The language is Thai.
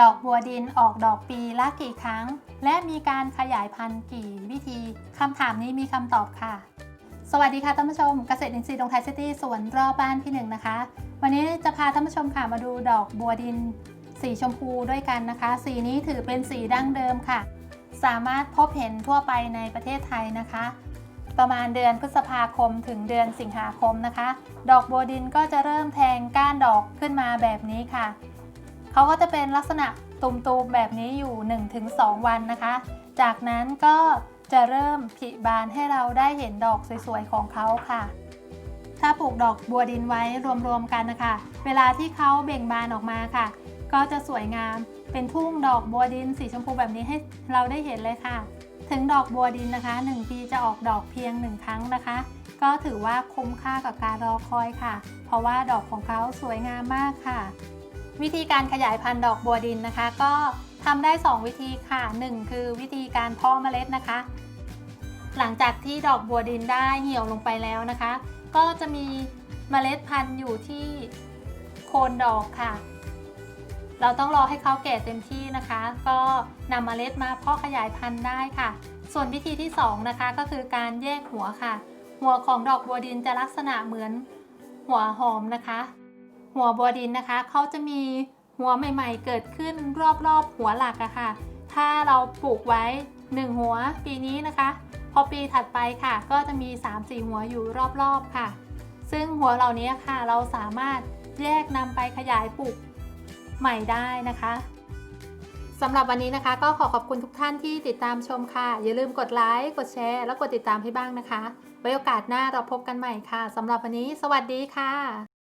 ดอกบัวดินออกดอกปีละกี่ครั้ง และมีการขยายพันธุ์กี่วิธีคำถามนี้มีคำตอบค่ะ สวัสดีค่ะท่านผู้ชมเกษตรอินทรีย์ดงไทยซิตี้สวนรอบบ้านพี่หนึ่งนะคะ วันนี้จะพาท่านผู้ชมค่ะมาดูดอกบัวดิน สีชมพูด้วยกันนะคะ สีนี้ถือเป็นสีดั้งเดิมค่ะ สามารถพบเห็นทั่วไปในประเทศไทยนะคะ ประมาณเดือนพฤษภาคมถึงเดือนสิงหาคมนะคะ ดอกบัวดินก็จะเริ่มแทงก้านดอกขึ้นมาแบบนี้ค่ะ เขาก็จะเป็นลักษณะตุ่มๆแบบนี้อยู่ 1-2 วันนะคะ จากนั้นก็จะเริ่มผลิบานให้เราได้เห็นดอกสวยๆของเขาค่ะ ถ้าปลูกดอกบัวดินไว้รวมๆกันนะคะ เวลาที่เขาเบ่งบานออกมาค่ะ ก็จะสวยงามเป็นทุ่งดอกบัวดินสีชมพูแบบนี้ให้เราได้เห็นเลยค่ะ ถึงดอกบัวดินนะคะ 1 ปีจะออกดอกเพียง 1 ครั้งนะคะ ก็ถือว่าคุ้มค่ากับการรอคอยค่ะ เพราะว่าดอกของเขาสวยงามมากค่ะ วิธีการขยายพันธุ์ดอกบัวดินนะคะ ก็ทำได้ 2 วิธีค่ะ 1 คือวิธีการเพาะเมล็ดนะคะ หลังจากที่ดอกบัวดินได้เหี่ยวลงไปแล้วนะคะ ก็จะมีเมล็ดพันธุ์อยู่ที่โคนดอกค่ะ เราต้องรอให้เขาแก่เต็มที่นะคะ ก็นำเมล็ดมาเพาะขยายพันธุ์ได้ค่ะ ส่วนวิธีที่ 2 นะคะ ก็คือการแยกหัวค่ะ หัวของดอกบัวดินจะลักษณะเหมือนหัวหอมนะคะ หัวบัวดินนะคะ เขาจะมีหัวใหม่ๆ เกิดขึ้นรอบๆ หัวหลักอะค่ะ ถ้าเราปลูกไว้ 1 หัวปีนี้นะคะ พอปีถัดไปค่ะ ก็จะมี 3-4 หัวอยู่รอบๆค่ะ ซึ่งหัวเหล่านี้ค่ะ เราสามารถแยกนำไปขยายปลูกใหม่ได้นะคะสำหรับวันนี้นะคะ ก็ขอขอบคุณทุกท่านที่ติดตามชมค่ะ อย่าลืมกดไลค์กดแชร์ และกดติดตามให้บ้างนะคะ ไว้โอกาสหน้าเราพบกันใหม่ค่ะสำหรับวันนี้ สวัสดีค่ะ